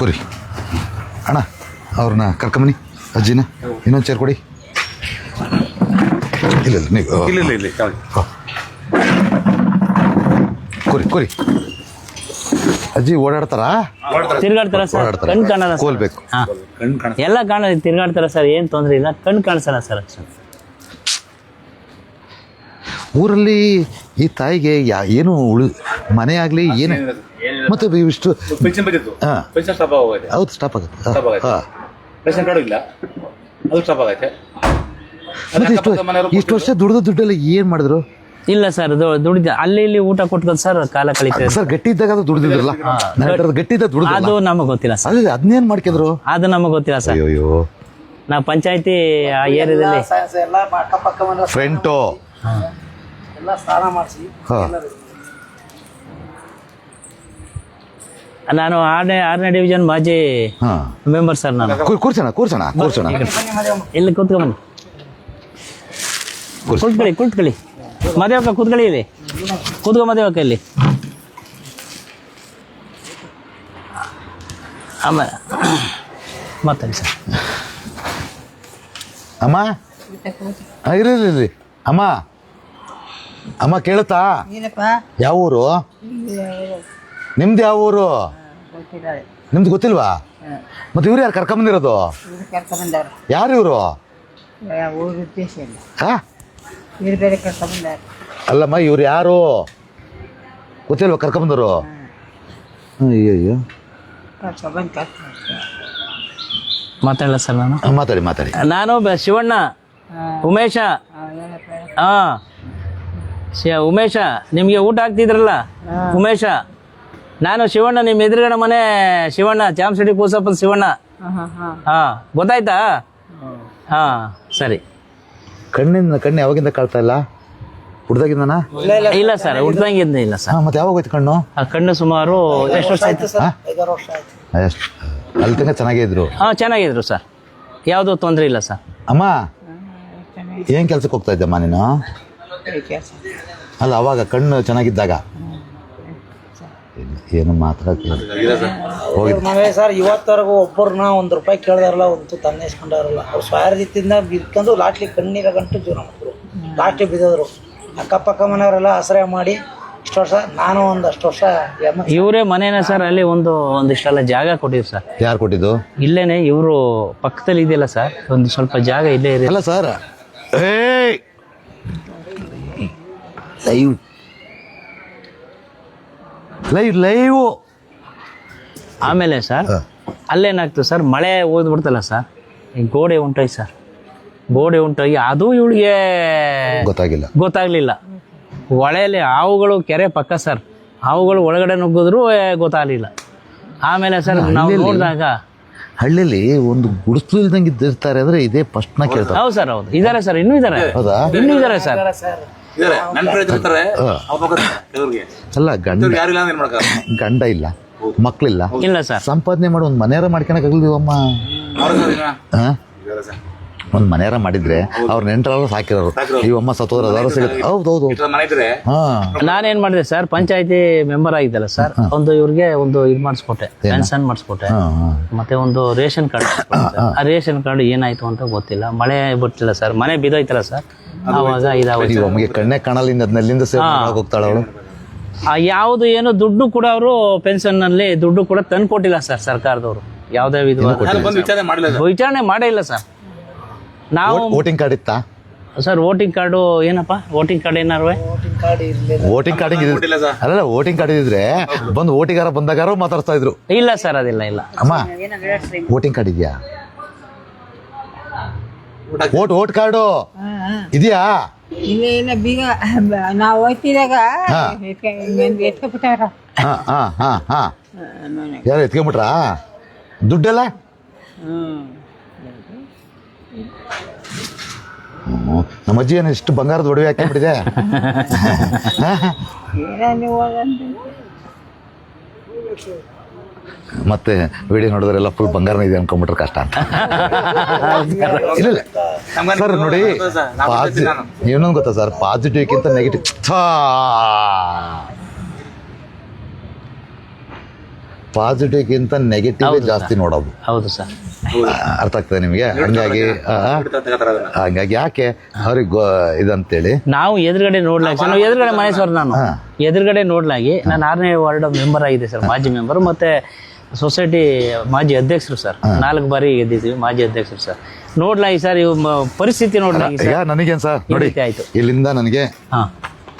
ಕುರಿ. ಅಣ್ಣ ಅವ್ರನ್ನ ಕರ್ಕೊಂಬನಿ ಅಜ್ಜಿನ ಇನ್ನೊಂದು ಚೇರ್ ಕೊಡಿ. ಇಲ್ಲ ಇಲ್ಲ ನೀವು ಇಲ್ಲ ಇಲ್ಲ ಇಲ್ಲ ಕೊರಿ ಕುರಿ ಕುರಿ. ಅಜ್ಜಿ ಓಡಾಡ್ತಾರ? ತಿರ್ಗಾಡ್ತಾರ ಸರ್? ಓಡಾಡ್ತಾರೆ? ಕಣ್ ಕಾಣಲ್ಲ ಸರ್. ಕೋಲ್ ಬೇಕು ಹಾ ಎಲ್ಲ ಕಾಣ ತಿರ್ಗಾಡ್ತಾರ ಸರ್? ಏನು ತೊಂದ್ರೆ ಇಲ್ಲ. ಕಣ್ ಕಾಣಿಸಲ್ಲ ಸರ್ ಊರಲ್ಲಿ ಈ ತಾಯಿಗೆ ಯಾ ಏನು ಉಳು ಮನೆ ಆಗಲಿ ಏನು ಮತ್ತೆ ಇಷ್ಟು ಪೆನ್ಷನ್ ಬಂದಿತ್ತು ಹಾ. ಪೆನ್ಷನ್ ಸ್ಟಾಪ್ ಆಗೋಗಿದೆ ಹೌದು ಸ್ಟಾಪ್ ಆಗುತ್ತೆ. ಆಗುತ್ತೆ. ಹಾಂ ರೇಷನ್ ಕಾರ್ಡು ಇಲ್ಲ. ಅದು ಸ್ಟಾಪ್ ಆಗೈತೆ ಮತ್ತೆ ಇಷ್ಟು ಇಷ್ಟು ವರ್ಷ ದುಡ್ದು ದುಡ್ಡೆಲ್ಲ ಏನು ಮಾಡಿದ್ರು? ಇಲ್ಲ ಸರ್ ದುಡಿದ ಅಲ್ಲಿ ಇಲ್ಲಿ ಊಟ ಕೊಟ್ಕೊಂಡು ಸರ್ ಕಾಲ ಕಳಿತಾರೆ ಸರ್ ಗಟ್ಟಿ ಇದ್ದಾಗ ಅದು ದುಡ್ದಿದ್ರಲ್ಲ? ಗಟ್ಟಿ ಇದ್ದಾಗ ಅದು ದುಡ್ದು ನಮಗೆ ಗೊತ್ತಿಲ್ಲ ಸರ್. ಅದೇ ಅದನ್ನೇನು ಮಾಡ್ಕಿದ್ರು? ಅದು ನಮಗೆ ಗೊತ್ತಿಲ್ಲ ಸರ್. ಅಯ್ಯೋ ಅಯ್ಯೋ ನಾವು ಪಂಚಾಯತಿ ಆ ಏರಿಯಾದಲ್ಲಿ ಎಲ್ಲ ಅಕ್ಕಪಕ್ಕ ಮನೆ ಫ್ರೆಂಟು ಎಲ್ಲ ಸ್ನಾನ ಮಾಡಿಸಿ ಹಾಂ. ನಾನು ಆರನೇ ಆರನೇ ಡಿವಿಷನ್ ಮಾಜಿ ಹಾ. ಮೆಂಬರ್ ಸರ್ ನಾನು. ಕೂರ್ಸೋಣ ಕೂರ್ಸೋಣ ಕೂರ್ಸೋಣ. ಇಲ್ಲಿ ಕೂತ್ಕೊಂಬನ್ನಿ ಕೂತ್ಕೊಳ್ಳಿ ಕೂತ್ಕೊಳ್ಳಿ. ಮದುವೆ ಕೂತ್ಕೊಳ್ಳಿ ಇಲ್ಲಿ. ಕೂತ್ಕೊ ಮದುವೆ ಇಲ್ಲಿ. ಆಮೇಲೆ ಮಾತಾಡಿ ಸರ್. ಅಮ್ಮ? ಆ, ಅಮ್ಮ ಅಮ್ಮ ಕೇಳುತ್ತಾ? ಏನಪ್ಪ? ಯಾವ ಊರು? ನಿಮ್ದು ಯಾವ ಊರು? ನಿಮ್ದು ಗೊತ್ತಿಲ್ವಾ? ಮತ್ತೆ ಇವ್ರು ಯಾರು ಕರ್ಕೊಂಬಂದಿರೋದು ಇವ್ರು ಕರ್ಕೊಂಬಂದಾರ ಯಾರು ಇವರು? ಊರ ಉದ್ದೇಶ ಇಲ್ಲ. ಹಾ? ಇವ್ರು ಬೇರೆ ಕರ್ಕೊಂಬಂದಾರ ಅಲ್ಲಮ್ಮ ಇವ್ರು ಯಾರು? ಗೊತ್ತಿಲ್ವಾ ಕರ್ಕೊಂಬಂದರು ಅಯ್ಯೋ ಕರ್ಕೊಂಬಂದು ಕರ್ಕೊಂಡು ಮಾತಾಡಲ್ಲ ಸರ್ ನಾನು? ಮಾತಾಡಿ ಮಾತಾಡಿ. ನಾನು ಬ- ಶಿವಣ್ಣ ಉಮೇಶ. ಹಾ ಹಾಂ. ಶಿ ಉಮೇಶ ನಿಮಗೆ ಊಟ ಹಾಕ್ತಿದ್ರಲ್ಲ? ಉಮೇಶ. ನಾನು ಶಿವಣ್ಣ ನಿಮ್ಮ ಎದುರುಗಡೆ ಮನೆ ಶಿವಣ್ಣ ಚಾಮಸಿಡಿ ಕೂಸಪ್ಪನ ಶಿವಣ್ಣ. ಹಾ ಹಾಂ ಹಾಂ ಹಾಂ ಗೊತ್ತಾಯ್ತಾ? ಹಾ ಸರಿ. ಕಣ್ಣಿಂದ ಕಣ್ಣು ಯಾವಾಗಿಂದ ಕಾಳ್ತಾ ಇಲ್ಲ? ಹುಡ್ದಾಗಿಂದನಾ ಇಲ್ಲ ಸರ್ ಹುಡ್ದಂಗಿಂದ ಇಲ್ಲ ಸರ್. ಮತ್ತೆ ಯಾವಾಗ ಹೋಯ್ತು ಕಣ್ಣು? ಆ ಕಣ್ಣು ಸುಮಾರು ಎಷ್ಟು ವರ್ಷ ಆಯ್ತು? ಸರ್ ಐದಾರು ವರ್ಷ ಆಯ್ತು ಅಷ್ಟು ಅಲ್ಲಿ ತನಕ ಚೆನ್ನಾಗೇ ಇದ್ರು? ಹಾ ಚೆನ್ನಾಗಿದ್ರು ಸರ್. ಯಾವುದೂ ತೊಂದರೆ ಇಲ್ಲ ಸರ್. ಅಮ್ಮ ಏನ್ ಕೆಲ್ಸಕ್ಕೆ ಹೋಗ್ತಾ ಇದ್ದಮ್ಮ ನೀನು? ಅಲ್ಲ ಅವಾಗ ಕಣ್ಣು ಚೆನ್ನಾಗಿದ್ದಾಗ. ಏನು- ಮಾತ್ರ ಸರ್ ಇವತ್ತವರೆಗೂ ಒಬ್ಬರನ್ನ ಒಂದು ರೂಪಾಯಿ ಕೇಳ್ದಾರಲ್ಲ ಒಂದು ತಂದೆ ಇಸ್ಕೊಂಡಾರಲ್ಲ. ಅವ್ರು ಸ್ವಾರಜಿತ್ತಿಂದ ಬಿದ್ಕೊಂಡು ಲಾಟ್ಲಿ ಕಣ್ಣೀರ ಗಂಟು ಜೀವನ ಮಾಡಿದ್ರು ಲಾಟ್ಲಿ ಬಿದ್ದಿದ್ರು. ಅಕ್ಕಪಕ್ಕ ಮನೆಯವರೆಲ್ಲ ಆಶ್ರಯ ಮಾಡಿ ಇಷ್ಟು ವರ್ಷ ನಾನು ಒಂದಷ್ಟು ವರ್ಷ ಎಮ್ಮ ಇವರೇ ಮನೇನ ಸರ್ ಅಲ್ಲಿ ಒಂದು ಒಂದಿಷ್ಟೆಲ್ಲ ಜಾಗ ಕೊಟ್ಟಿದ್ರು ಸರ್. ಯಾರು ಕೊಟ್ಟಿದ್ದು? ಇಲ್ಲೇನೆ ಇವರು ಪಕ್ಕದಲ್ಲಿ ಇದೆಯಲ್ಲ ಸರ್. ಒಂದು ಸ್ವಲ್ಪ ಜಾಗ ಇಲ್ಲೇ ಇದೆ ಅಲ್ಲ ಸರ್. ಏಯ್! Live live live. ಆಮೇಲೆ ಸರ್ ಅಲ್ಲೇನಾಗ್ತದೆ ಸರ್ ಮಳೆ ಓದ್ಬಿಡ್ತಲ್ಲ ಸರ್ ಗೋಡೆ ಉಂಟಾಯ್ತು ಸರ್. ಗೋಡೆ ಉಂಟಾಗಿ ಅದು ಇವಳಿಗೆ ಗೊತ್ತಾಗಿಲ್ಲ. ಗೊತ್ತಾಗ್ಲಿಲ್ಲ. ಹೊಳೆಯಲ್ಲಿ ಹಾವುಗಳು ಕೆರೆ ಪಕ್ಕ ಸರ್ ಹಾವುಗಳು ಒಳಗಡೆ ನುಗ್ಗಿದ್ರು ಗೊತ್ತಾಗ್ಲಿಲ್ಲ. ಆಮೇಲೆ ಸರ್ ನಾವು ನೋಡಿದಾಗ ಹಳ್ಳಿಲಿ ಒಂದು ಗುಡಿಸ್ಲು ಇಲ್ದಂಗೆ ಇದ್ದಿರ್ತಾರೆ ಅಂದ್ರೆ ಇದೇ ಫಸ್ಟ್ನ ಕೇಳ್ತಾರೆ. ಹೌದು ಸರ್ ಹೌದು. ಇದಾರೆ ಸರ್ ಇನ್ನೂ ಇದಾರೆ. ಹೌದಾ? ಇನ್ನೂ ಇದಾರೆ ಸರ್. ಅಲ್ಲ ಗಂಡ ಗಂಡ ಇಲ್ಲ ಮಕ್ಳಿಲ್ಲ. ಇಲ್ಲ ಸರ್. ಸಂಪಾದನೆ ಮಾಡಿ ಒಂದು ಮನೆಯಾರ ಮಾಡ್ಕೊಳಕ್ಕಾಗಲ್ವಮ್ಮ ಹಾ? ಒಂದು ಮನೆಯಾರ ಮಾಡಿದ್ರೆ ಅವ್ರ ನೆಂಟರಲ್ಲ ಸಾಕಿರೋರು. ಇವಮ್ಮ ಸತ್ತೋದ್ರ ಅದಾರು ಸಿಗುತ್ತೆ. ಹೌದು ಹೌದು ನಾನೇನ್ ಮಾಡಿದೆ ಸರ್ ಪಂಚಾಯತಿ ಮೆಂಬರ್ ಆಗಿದ್ದಲ್ಲ ಸರ್ ಒಂದು ಇವ್ರಿಗೆ ಒಂದು ಇದು ಮಾಡಿಸ್ಕೊಟ್ಟೆ ಪೆನ್ಷನ್ ಮಾಡಿಸ್ಕೊಟ್ಟೆ. ಮತ್ತೆ ಒಂದು ರೇಷನ್ ಕಾರ್ಡ್ ಆ ರೇಷನ್ ಕಾರ್ಡ್ ಏನಾಯ್ತು ಅಂತ ಗೊತ್ತಿಲ್ಲ. ಮಳೆ ಬಿಟ್ಟಿಲ್ಲ ಸರ್ ಮನೆ ಬಿದ್ದೋಯ್ತಲ್ಲ ಸರ್. ಒಮ್ಮೆಗೆ ಕಣ್ಣೇ ಕಾಣಲ್ಲ ಅದನ್ನೆಲ್ಲಿಂದ ಸೇವ್ ಹೋಗ್ತಾಳ ಅವಳು. ಆ ಯಾವುದು ಏನು ದುಡ್ಡು ಕೂಡ ಅವರು ಪೆನ್ಷನ್ನಲ್ಲಿ ದುಡ್ಡು ಕೂಡ ತಂದು ಕೊಟ್ಟಿಲ್ಲ ಸರ್ ಸರ್ಕಾರದವರು. ಯಾವುದೇ ವಿಧವಾದ ವಿಚಾರಣೆ ಮಾಡೇ ಇಲ್ಲ ಸರ್. ನಾವು ವೋಟಿಂಗ್ ಕಾರ್ಡ್ ಇತ್ತಾ? ಸರ್ ವೋಟಿಂಗ್ ಕಾರ್ಡು ಏನಪ್ಪ? ವೋಟಿಂಗ್ ಕಾರ್ಡ್ ಏನಾರು ವೋಟಿಂಗ್ ಕಾರ್ಡ್ ವೋಟಿಂಗ್ ಅಲ್ಲ ವೋಟಿಂಗ್ ಕಾರ್ಡ್ ಇದ್ರೆ ಬಂದು ವೋಟಿಗಾರ ಬಂದಾಗಾರು ಮಾತಾಡ್ತಾ ಇದ್ರು. ಇಲ್ಲ ಸರ್ ಅದಿಲ್ಲ ಇಲ್ಲ. ಅಮ್ಮ ವೋಟಿಂಗ್ ಕಾರ್ಡ್ ಇದೆಯಾ? Vote vote card. ಇದೆಯಾ? ಇಲ್ಲ ಇಲ್ಲ ಬೀಗ ನಾವು ಹೋಗ್ತಿದಾಗ ಹಾ. ಎತ್ಕೊಬಿಟ್ಟಾರ. ಹಾ ಹಾ ಹಾ ಹಾ. ಯಾರು ಎತ್ಕೊಂಬಿಟ್ರಾ? ದುಡ್ಡೆಲ್ಲ? ಹ್ಮ್. ನಮ್ಮ ಅಜ್ಜಿ ಏನು ಇಷ್ಟು ಬಂಗಾರದ ಒಡವೆ ಹಾಕಿಬಿಟ್ಟಿದೆ ಏನೋ ನೀವು ಹೋಗಂತ? ಮತ್ತೆ ವಿಡಿಯೋ ನೋಡಿದ್ರೆಲ್ಲ ಫುಲ್ ಬಂಗಾರನ ಇದೆ ಅನ್ಕೊಂಬಿಟ್ರೆ ಕಷ್ಟ ಅಂತ. ಇಲ್ಲ ಇಲ್ಲ ಸರ್ ನೋಡಿ ಪಾಸಿಟಿವ್ ಇನ್ನೊಂದು ಗೊತ್ತಾ ಸರ್ ಪಾಸಿಟಿವ್ಗಿಂತ ನೆಗೆಟಿವ್ ಪಾಸಿಟಿವ್ಗಿಂತ ನೆಗೆಟಿವ್ ಜಾಸ್ತಿ ನೋಡೋದು. ಹೌದು ಸರ್. ಅರ್ಥ ಆಗ್ತದೆ ನಿಮಗೆ? ಹಂಗಾಗಿ ಹಂಗಾಗಿ ಯಾಕೆ ಅವ್ರಿಗೆ ಇದಂತೇಳಿ? ನಾವು ಎದುರುಗಡೆ ನೋಡ್ಲಾಗಿ ಸರ್ ನಾವು ಎದುರುಗಡೆ ಮನೆ ಸರ್ ನಾನು. ಎದುರುಗಡೆ ನೋಡ್ಲಾಗಿ ನಾನು ಆರನೇ ವಾರ್ಡ್ ಮೆಂಬರ್ ಆಗಿದೆ ಸರ್ ಮಾಜಿ ಮೆಂಬರ್. ಮತ್ತೆ ಸೊಸೈಟಿ ಮಾಜಿ ಅಧ್ಯಕ್ಷರು ಸರ್. ನಾಲ್ಕು ಬಾರಿ ಗೆದ್ದಿದ್ದೀವಿ ಮಾಜಿ ಅಧ್ಯಕ್ಷರು ಸರ್. ನೋಡ್ಲಾಗಿ ಸರ್ ಇವ್ ಪರಿಸ್ಥಿತಿ ನೋಡ್ಲಾಗಿ ನನಗೇನು ಸರ್? ನೋಡಿ ಆಯ್ತು. ಇಲ್ಲಿಂದ ನನಗೆ ಹಾ.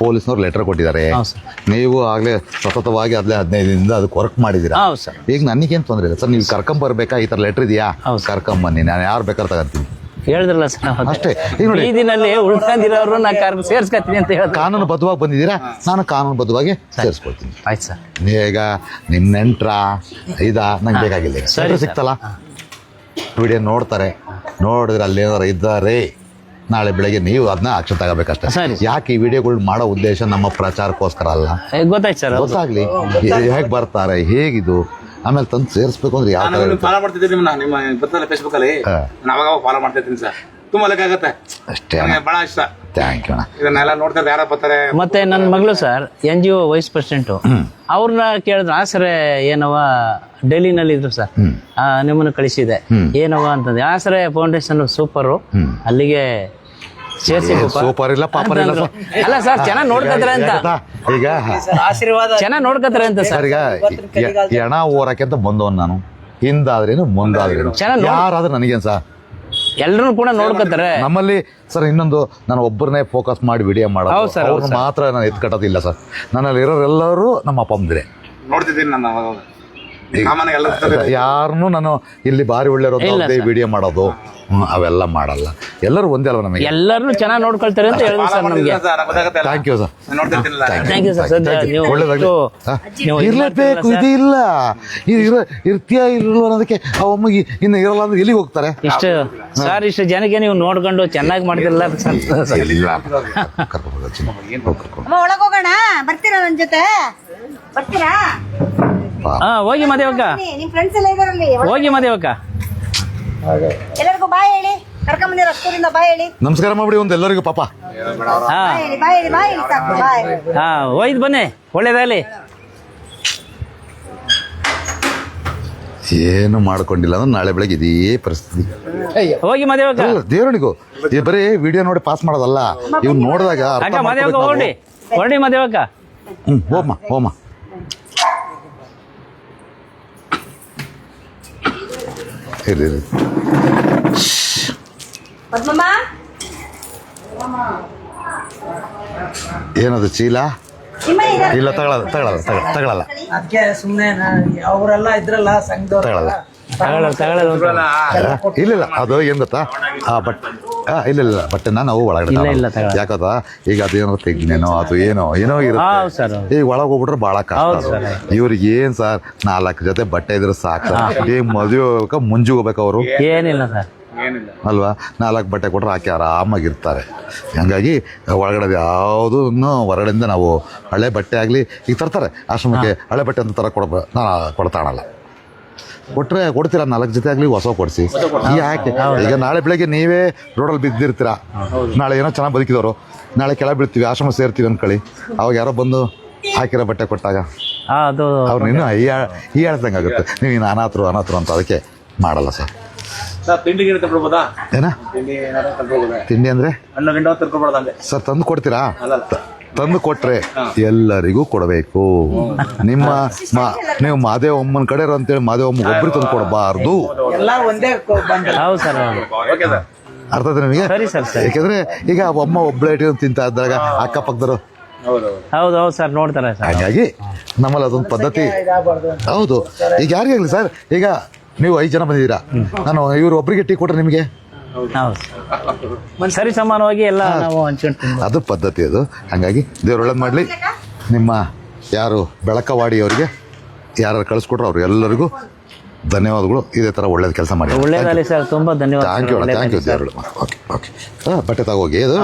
ಪೊಲೀಸ್ನವ್ರು ಲೆಟರ್ ಕೊಟ್ಟಿದ್ದಾರೆ. ನೀವು ಆಗಲೇ ಸತತವಾಗಿ ಅದ್ಲೇ ಹದಿನೈದರಿಂದ ಅದಕ್ಕೆ ವರ್ಕ್ ಮಾಡಿದ್ದೀರಾ? ಈಗ ನನಗೇನು ತೊಂದರೆ ಇಲ್ಲ ಸರ್ ನೀವು ಕರ್ಕೊಂಬರ್ಬೇಕಾ ಈ ಥರ ಲೆಟರ್ ಇದೆಯಾ? ಕರ್ಕೊಂಡ್ ಕರ್ಕೊಂಬನ್ನಿ ನಾನು ಯಾರು ಬೇಕಾದ್ರೆ ತಗೊಂತೀನಿ. ಹೇಳಿದ್ರಲ್ಲ ಸರ್. ಅಷ್ಟೇ. ಈಗ ನೋಡಿ ಬೀದಿನಲ್ಲಿ ಉಳ್ಕೊಂಡಿರೋರು ನಾ ಕಾರ್ ಸೇರ್ಸ್ಕೊತೀನಿ ಅಂತ ಹೇಳಿ ಕಾನೂನು ಬದ್ಧವಾಗಿ ಬಂದಿದ್ದೀರಾ? ನಾನು ಕಾನೂನು ಬದ್ಧವಾಗಿ ಸೇರಿಸ್ಕೊಳ್ತೀನಿ. ಆಯ್ತು ಸರ್. ಈಗ ನಿಮ್ಮ ನೆಂಟ್ರ ಇದಾ ನಂಗೆ ಬೇಕಾಗಿಲ್ಲ ಸರ್. ಸಿಕ್ತಲ್ಲ? ವಿಡಿಯೋ ನೋಡ್ತಾರೆ. ನೋಡಿದ್ರೆ ಅಲ್ಲಿ ಏನಾರು ಇದ್ದಾರೆ. ನಾಳೆ ಬೆಳಗ್ಗೆ ನೀವು ಅದನ್ನ ಆಕ್ಷನ್ ತಗೋಬೇಕಷ್ಟೇ. ಸರಿ. ಯಾಕೆ ಈ ವಿಡಿಯೋಗಳು ಮಾಡೋ ಉದ್ದೇಶ ನಮ್ಮ ಪ್ರಚಾರಕ್ಕೋಸ್ಕರ ಅಲ್ಲ? ಏ, ಗೊತ್ತಾಯ್ತು ಸರ್. ಗೊತ್ತಾಗ್ಲಿ. ಹೇಗೆ ಬರ್ತಾರೆ ಹೇಗಿದು? ಆಮೇಲೆ ತಂದು ಸೇರಿಸ್ಬೇಕು ಅಂದ್ರೆ ಯಾವ ನಾನು ನಿಮ್ಗೆ ಫಾಲೋ ಮಾಡ್ತಿದ್ದೀನಿ ನಿಮ್ಮನ್ನ ನಿಮ್ಮ ಬರ್ತಲ್ಲ ಫೇಸ್ಬುಕ್ ಅಲ್ಲಿ. ಹಾ. ನಾನು ಅವಾಗ ಫಾಲೋ ಮಾಡ್ತಿದ್ದೀನಿ ಸರ್. ತುಂಬಾ ಲೆಕ್ಕ ಆಗತ್ತೆ. ಅಷ್ಟೇ ನನಗೆ ಬಹಳ ಇಷ್ಟ. ಥ್ಯಾಂಕ್ ಯು ಅಣ್ಣ. ಇದನ್ನೆಲ್ಲ ನೋಡ್ತಾರೆ ಯಾರ ಬರ್ತಾರೆ. ಮತ್ತೆ ನನ್ನ ಮಗಳು sir N G O vice president. ಅವ್ರನ್ನ ಕೇಳಿದ್ರು ಆ ಸರ್ ಏನವ ಡೆಲ್ಲಿನಲ್ಲಿ ಇದ್ರು ಸರ್. ಆ, ನಿಮ್ಮನ್ನು ಕಳಿಸಿದೆ. ಏನವ ಅಂತಂದ್ರೆ ಆ ಸರ್ ಫೌಂಡೇಶನ್ ಸೂಪರು. ಅಲ್ಲಿಗೆ ಸೇರಿಸಿ ಸೂಪರ್ ಇಲ್ಲ ಪಾಪರ್ ಇಲ್ಲ ಸರ್. ಅಲ್ಲ ಸರ್ ಚೆನ್ನಾಗಿ ನೋಡ್ಕೊತಾರೆ ಅಂತ? ಈಗ ಆಶೀರ್ವಾದ ಚೆನ್ನಾಗಿ ನೋಡ್ಕತ್ತಾರೆ ಅಂತ ಸರ್. ಈಗ ಎಣ ಓರಕ್ಕೆ ಅಂತ ಬಂದವನ್ ನಾನು. ಹಿಂದಾದ್ರೇನು ಮುಂದಾದ್ರೇನು. ಯಾರಾದ್ರೂ ನನಗೇನು ಸರ್? ಎಲ್ಲರೂ ಕೂಡ ನೋಡ್ಕೊತಾರೆ. ನಮ್ಮಲ್ಲಿ ಸರ್ ಇನ್ನೊಂದು ನಾನು ಒಬ್ಬರನ್ನೇ ಫೋಕಸ್ ಮಾಡಿ ವಿಡಿಯೋ ಮಾಡೋದು. ಅವ್ರನ್ನ ಮಾತ್ರ ನಾನು ಎತ್ಕಟ್ಟೋದಿಲ್ಲ ಸರ್. ನನ್ನಲ್ಲಿ ಇರೋರೆಲ್ಲರೂ ನಮ್ಮ ಅಪ್ಪ ಅಂದಿದೆ ನೋಡ್ತಿದ್ದೀನಿ ನಾನು ಯಾರನ್ನೂ ನಾನು ಇಲ್ಲಿ ಬಾರಿ ಒಳ್ಳೆ ವಿಡಿಯೋ ಮಾಡೋದು ಅವೆಲ್ಲ ಮಾಡಲ್ಲ. ಎಲ್ಲರೂ ಒಂದೇ ಅಲ್ವ ನಮಗೆ? ಎಲ್ಲರೂ ಚೆನ್ನಾಗಿ ನೋಡ್ಕೊಳ್ತಾರೆ ಅಂತ ಹೇಳಿದ್ರು ಸರ್ ನಮಗೆ. Thank you sir thank you sir ಒಳ್ಳೇದಾಗ್ಲಿ. ಇರ್ಲೇಬೇಕು ಇದು ಇಲ್ಲ ಇದು ಇರ ಇರ್ತೀಯ ಇರಲ್ವ ಅನ್ನೋದಕ್ಕೆ ಆ ಅಮ್ಮಗೆ ಇನ್ನು ಇರಲ್ಲ ಅಂದ್ರೆ ಇಲ್ಲಿಗೆ ಹೋಗ್ತಾರೆ? ಇಷ್ಟು ಸರ್ ಇಷ್ಟು ಜನಕ್ಕೆ ನೀವು ನೋಡ್ಕೊಂಡು ಚೆನ್ನಾಗಿ ಮಾಡಿದಿಲ್ಲ ಸರ್. ಇಲ್ಲ ಕರ್ಕೊಂಡು ಹೋಗೋಣ? ಬರ್ತೀರಾ ನನ್ನ ಜೊತೆ? ಬರ್ತೀರಾ? ಹಾ. ಹೋಗಿ ಮದೇವಕ್ಕ ಬನ್ನಿ, ನಿಮ್ ಫ್ರೆಂಡ್ಸ್ ಎಲ್ಲ ಇದಾರಲ್ಲಿ ಹೋಗಿ ಮದೇವಕ್ಕ ಎಲ್ಲರಿಗೂ ಬಾಯ್ ಹೇಳಿ. ಕರ್ಕೊಂಡ್ ಬಂದಿರೋ ಅಷ್ಟೂರಿಂದ ಬಾಯ್ ಹೇಳಿ. ನಮಸ್ಕಾರ ಮಾಡ್ಬಿಡಿ ಒಂದು ಎಲ್ಲರಿಗೂ ಪಾಪ. ಹಾ. ಬಾಯ್ ಹೇಳಿ ಬಾಯ್ ಹೇಳಿ ಬಾಯ್ ಹೇಳಿ ಸಾಕು ಬಾಯ್ ಹಾ ಹೋಯ್ತು ಬನ್ನಿ ಒಳ್ಳೇದಾಗಲಿ. ಏನು ಮಾಡ್ಕೊಂಡಿಲ್ಲ ಅಂದ್ರೆ ನಾಳೆ ಬೆಳಗ್ಗೆ ಇದೇ ಪರಿಸ್ಥಿತಿ. ಹೋಗಿ ಮದೇವಕ್ಕ ಅಲ್ಲ ಈ ಬರೀ ವಿಡಿಯೋ ನೋಡಿ ಪಾಸ್ ಮಾಡೋದಲ್ಲ ಇವ್ನು ನೋಡಿದಾಗ ಅರ್ಥ ಅಕ್ಕ ಮದೇವಕ್ಕ ಮಾಡ್ಕೊಬೇಕು ಹೊರಡಿ. ನಾವು. ಹೊರಡಿ ಮದೇವಕ್ಕ ಹ್ಮ್ ಹೋಮ ಹೋಮ ಇರ್ಲಿ ಪದ್ಮಮ್ಮ? ಏನದು ಚೀಲ? ಇಲ್ಲ ತಗೊಳಲ್ಲ ತಗೊಳಲ್ಲ ತಗೊಳ ಅದಕ್ಕೆ ಸುಮ್ಮನೆ ಅವರೆಲ್ಲ ಇದ್ರಲ್ಲ ಸಂಘ ತಗೊಳಲ್ಲ ತಗೊಳ್ಳಲ್ಲ ತಗೊಳ್ಳಲ್ಲ ಇಲ್ಲ ಇಲ್ಲ ಅದು ಏನ್ ಗೊತ್ತಾ? ಆ ಬಟ್ ಆ, ಇಲ್ಲ ಇಲ್ಲ ಬಟ್ಟೆ ನಾವು ಅವು ಒಳಗಡೆ ಇಲ್ಲ, ಇಲ್ಲ, ತಗೊಳಲ್ಲ. ಯಾಕದ? ಈಗ ಅದೇನೋ ತೆಗ್ನೇನೋ ಅದು ಏನೋ ಏನೋ ಹೌದು ಇರುತ್ತೆ ಸರ್ ಹೌದು. ಈಗ ಒಳಗೆ ಹೋಗ್ಬಿಟ್ರೆ ಭಾಳ ಹೌದು ಕಷ್ಟ ಸರ್, ಅದು. ಇವ್ರಿಗೆ ಏನ್ ಸರ್? ನಾಲ್ಕು ಜೊತೆ ಬಟ್ಟೆ ಇದ್ರೆ ಸಾಕು. ಈಗ ಮದುವೆ ಹೋಗ್ಬೇಕು ಮುಂಜು ಹೋಗ್ಬೇಕು ಅವರು. ಏನಿಲ್ಲ ಸರ್. ಏನಿಲ್ಲ. ಅಲ್ವಾ? ನಾಲ್ಕು ಬಟ್ಟೆ ಕೊಟ್ರೆ ಹಾಕಿ ಆರಾಮಾಗಿರ್ತಾರೆ ಹಂಗಾಗಿ ಒಳಗಡೆ ಯಾವುದೂ ಹೊರಗಡೆಯಿಂದ ನಾವು ಹಳೆ ಬಟ್ಟೆ ಆಗಲಿ ಈಗ ತರ್ತಾರೆ. ಆಶ್ರಮಕ್ಕೆ ಹಳೆ ಬಟ್ಟೆ ಅಂತ ತರ ಕೊಡ ನಾನು ಕೊಡ್ತಾಣಲ್ಲ ಕೊಟ್ರೆ ಕೊಡ್ತೀರಾ? ನಾಲ್ಕು ಜೊತೆ ಆಗಲಿ ಹೊಸ ಕೊಡಿಸಿ. ಯಾಕೆ? ಈಗ ನಾಳೆ ಬೆಳಗ್ಗೆ ನೀವೇ ರೋಡಲ್ಲಿ ಬಿದ್ದಿರ್ತೀರಾ? ನಾಳೆ ಏನೋ ಚೆನ್ನಾಗಿ ಬದುಕಿದವರು. ನಾಳೆ ಕೆಳಗೆ ಬೀಳ್ತೀವಿ ಆಶ್ರಮ ಸೇರ್ತೀವಿ ಅನ್ಕೊಳ್ಳಿ. ಅವಾಗ ಯಾರೋ ಬಂದು ಹಾಕಿರೋ ಬಟ್ಟೆ ಕೊಟ್ಟಾಗ ಹಾ ಅದು ಅವ್ರು ಇನ್ನೂ ಈ ಹೇಳ್ದಂಗೆ ಆಗುತ್ತೆ. ನೀವು ಇನ್ನು ಅನಾಥರು ಅನಾಥರು ಅಂತ ಅದಕ್ಕೆ ಮಾಡಲ್ಲ ಸರ್. ಏನ? ತಿಂಡಿ ಅಂದರೆ? ಸರ್ ತಂದು ಕೊಡ್ತೀರಾ? ತಂದು ಕೊಟ್ರೆ ಎಲ್ಲರಿಗೂ ಕೊಡಬೇಕು. ನಿಮ್ಮ ಮಾ- ನೀವು ಮಾದೇವ ಅಮ್ಮನ ಕಡೆ ಅಂತೇಳಿ ಮಾದೇವ ಅಮ್ಮ ಒಬ್ರಿಗೆ ತಂದು ಕೊಡಬಾರ್ದು. ಎಲ್ಲ ಒಂದೇ ಕೊ- ಹೌದು ಸರ್ ಹೌದು. Okay sir. ಅರ್ಥ ಆಯ್ತಾ ನಿಮಗೆ? ಸರಿ ಸರ್ ಸರಿ. ಯಾಕಂದ್ರೆ ಈಗ ಅಮ್ಮ ಒಬ್ಬಳೆ ಇಟ್ಕೊಂಡು ತಿಂತಾ ಇದ್ದಾಗ ಅಕ್ಕಪಕ್ಕದವರು. ಹೌದು ಹೌದು ಹೌದು ಸರ್ ನೋಡ್ತಾರೆ ಸರ್. ಹಾಗಾಗಿ ನಮ್ಮಲ್ಲಿ ಅದೊಂದು ಪದ್ಧತಿ ಹೌದು. ಈಗ ಯಾರಿಗೆ ಆಗಲಿ ಸರ್ ಈಗ ನೀವು ಐದು ಜನ ಬಂದಿದ್ದೀರಾ? ನಾನು ಇವ್ರು ಒಬ್ಬರಿಗೆ ಟೀ ಕೊಟ್ರೆ ನಿಮಗೆ? ಹೌದು. ಸರಿ ಸಮಾನವಾಗಿ ಎಲ್ಲ ನಾವು ಹಂಚ್ಕೊಂಡು ಅದು ಪದ್ಧತಿ ಅದು. ಹಾಗಾಗಿ ದೇವ್ರ ಒಳ್ಳೇದು ಮಾಡಲಿ. ನಿಮ್ಮ ಯಾರು ಬೆಳಕವಾಡಿಯವರಿಗೆ ಯಾರು ಕಳಿಸ್ಕೊಟ್ರು ಅವ್ರು ಎಲ್ಲರಿಗೂ ಧನ್ಯವಾದಗಳು. ಇದೇ ಥರ ಒಳ್ಳೇದು ಕೆಲಸ ಮಾಡಿ. ಒಳ್ಳೇದಾಗಲಿ ಸರ್ ತುಂಬಾ ಧನ್ಯವಾದ ಥ್ಯಾಂಕ್ ಯು ಥ್ಯಾಂಕ್ ಯು ದೇವ್ರು. Okay okay. ಹಾಂ ಬಟ್ಟೆ ತಗೋಗಿ ಅದು